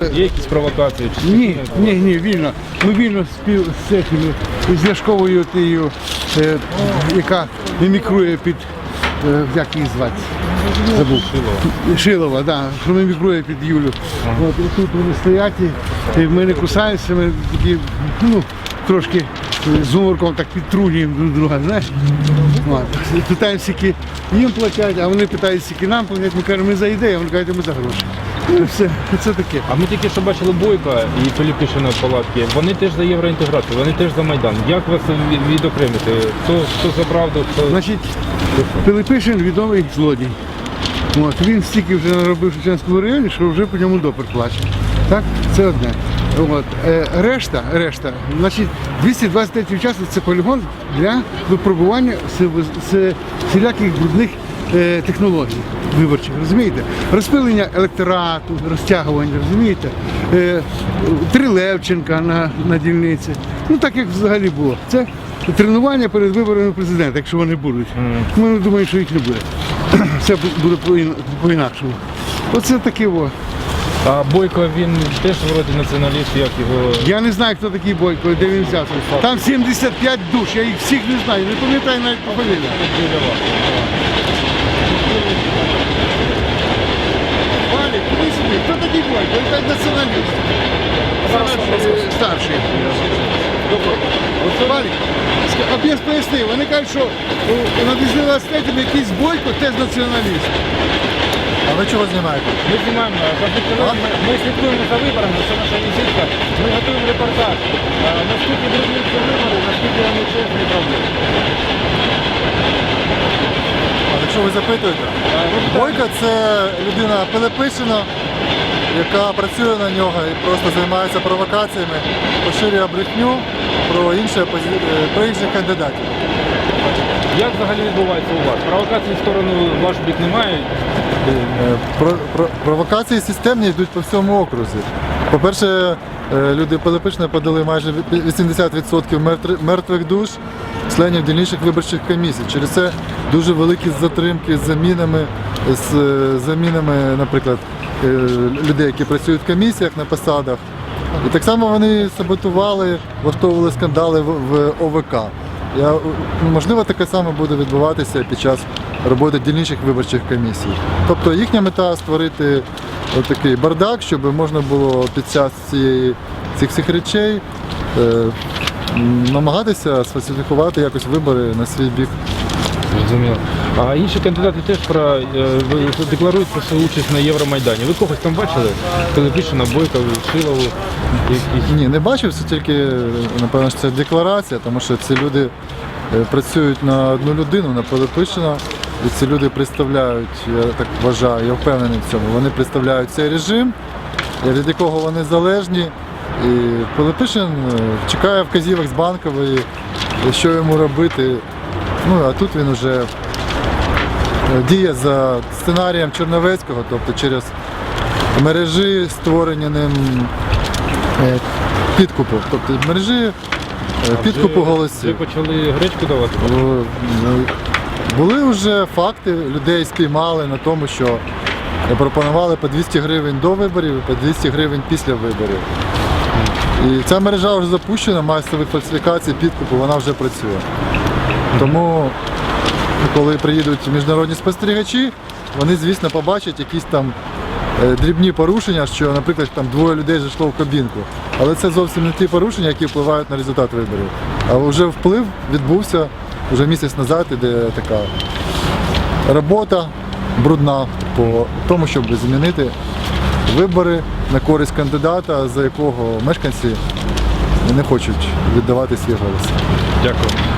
Є якісь провокації? Чи Ні, ні, ні, вільно. Ми вільно спів з цими, з Ляшковою тією, е, яка мімікрує під, е, як її звати? Забув. Шилова. Шилова, да, що мімікрує під Юлю. От, і тут вони стоять, і, і ми не кусаємося, ми такі, ну, трошки з гуморком так підтрунюємо друг друга, знаєш. От. Питаємо, скільки їм платять, а вони питають, скільки нам платять, ми кажемо, ми за ідею, а вони кажуть, ми за гроші. Ну, все, це таке. А ми тільки що бачили Бойка і Пилипишина палатки. Вони теж за євроінтеграцію, вони теж за Майдан. Як вас від- відокремити? Хто, хто за правду, хто Значить, Пилипишин відомий злодій. От, він стільки вже наробив в Шевченському районі, що вже по ньому допер плаче. Так? Це одне. От. Е, решта, решта, значить, 223 учасник це полігон для випробування с- всіляких брудних технологій виборчих, розумієте? Розпилення електорату, розтягування, розумієте? Е, три Левченка на, на дільниці. Ну так як взагалі було. Це тренування перед виборами президента, якщо вони будуть. Ми думаємо, що їх не буде. Це буде по-ін- по-інакшому. Оце таке во. А Бойко він теж вроді націоналіст, як його. Я не знаю, хто такий Бойко, де він взявся. Там 75 душ, я їх всіх не знаю, не пам'ятаю навіть по фамілії. Валік, куди? Хто такий Бойко? Він так націоналіст. Старший. Старший. От Валік, ска- об'яс поясни, вони кажуть, що на Дізніластеті якийсь Бойко теж націоналіст. А ви чого знімаєте? Ми знімаємо конфліктували, ми, ми слідкуємо за виборами, це наша візитка. Ми готуємо репортаж. А, Наскільки брудні ці вибори, наскільки вони чесні проблеми. А якщо ви запитуєте, Бойко це людина Пилипишина, яка працює на нього і просто займається провокаціями, поширює брехню про е, про інших кандидатів. Як взагалі відбувається у вас? Провокацій в сторону ваш бік немає? Про, про, провокації системні йдуть по всьому окрузі. По-перше, е, люди Пилипишина подали майже 80% мертвих душ членів дільничних виборчих комісій. Через це дуже великі затримки з замінами, з е, замінами, наприклад, е, людей, які працюють в комісіях на посадах. І так само вони саботували, влаштовували скандали в ОВК. Я, ну, можливо, таке саме буде відбуватися під час роботи дільничних виборчих комісій. Тобто їхня мета створити такий бардак, щоб можна було під час цієї, цих всіх речей е, намагатися сфальсифікувати якось вибори на свій бік. Зрозуміло. А інші кандидати теж про е, декларують про свою участь на Євромайдані. Ви когось там бачили? Пилипишина, Бойка, Шилову? Ні, не бачив, це тільки, напевно, що це декларація, тому що ці люди е, працюють на одну людину, на Пилипишина. І ці люди представляють, я так вважаю, я впевнений в цьому. Вони представляють цей режим, від якого вони залежні. І Пилипишин е, чекає вказівок з банкової, що йому робити. Ну, а тут він уже е, діє за сценарієм Черновецького, тобто через мережі, створені ним е, підкупу. Тобто мережі е, підкупу Ви почали гречку давати? Ну, Були вже факти, людей спіймали на тому, що пропонували по 200 гривень до виборів і по 200 гривень після виборів. І ця мережа вже запущена, масових фальсифікацій, підкупу, вона вже працює. Тому, коли приїдуть міжнародні спостерігачі, вони, звісно, побачать якісь там е, дрібні порушення, що, наприклад, там двоє людей зайшло в кабінку. Але це зовсім не ті порушення, які впливають на результат виборів. А вже вплив відбувся вже місяць назад, іде така робота брудна по тому, щоб змінити вибори на користь кандидата, за якого мешканці не хочуть віддавати свій голос. Дякую.